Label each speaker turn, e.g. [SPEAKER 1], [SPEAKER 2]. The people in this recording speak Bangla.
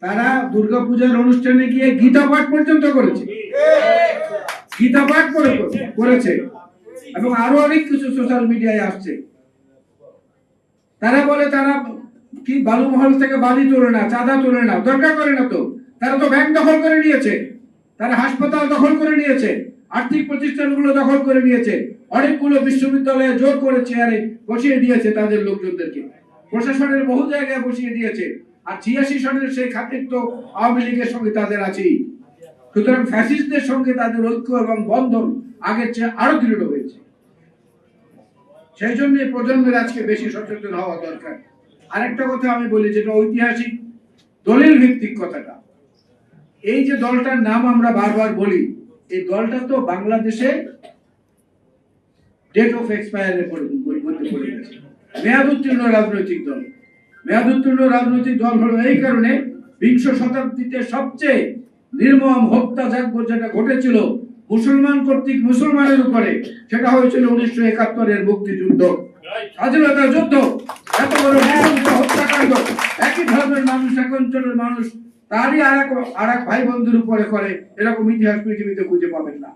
[SPEAKER 1] তারা দুর্গাপূজার অনুষ্ঠানে গিয়ে গীতা পাঠ পর্যন্ত করেছে। গীতা পাঠ করে করেছে। এবং আরও অনেক কিছু সোশ্যাল মিডিয়ায় আসছে। তারা বলে, তারা কি বালু মহল থেকে বালি তোলে না, চাঁদা তোলে না, দরকার করে না তো। তারা তো ব্যাংক দখল করে নিয়েছে। তারা হাসপাতাল দখল করে নিয়েছে। আর্থিক প্রতিষ্ঠানগুলো দখল করে নিয়েছে। অনেকগুলো বিশ্ববিদ্যালয়ে জোর করে চেয়ারে বসিয়ে দিয়েছে তাদের লোকজনদেরকে। প্রশাসনের বহু জায়গায় বসিয়ে দিয়েছে। আর ছিয়াশি সনের সেই খাতির তো আওয়ামী লীগের সঙ্গে তাদের আছেই সুতরাং ফ্যাসিস্টদের সঙ্গে তাদের ঐক্য এবং বন্ধন আগের চেয়ে আরও দৃঢ় হয়েছে। সেই জন্য প্রজন্মের আজকে বেশি সচেতন হওয়া দরকার। আরেকটা কথা আমি বলি যেটা ঐতিহাসিক, দলিল ভিত্তিক কথাটা। এই যে দলটার নাম আমরা বারবার বলি, এই দলটা তো বাংলাদেশে ডেট অফ এক্সপায়ারের মধ্যে পড়ে গেছে। মেয়াদ উত্তীর্ণ রাজনৈতিক দল। মেয়াদ উত্তীর্ণ রাজনৈতিক দল হলো এই কারণে বিংশ শতাব্দীতে সবচেয়ে নির্মম হত্যাযজ্ঞ যেটা ঘটেছিল মুসলমান কর্তৃক মুসলমানের উপরে, সেটা হয়েছিল উনিশশো একাত্তরের মুক্তিযুদ্ধ। স্বাধীনতার যুদ্ধ, এত বড় হত্যাকাণ্ড, একই ধর্মের মানুষ, এক অঞ্চলের মানুষ, তারই আর এক আর এক ভাই বন্ধুর উপরে করে, এরকম ইতিহাস পৃথিবীতে খুঁজে পাবেন না।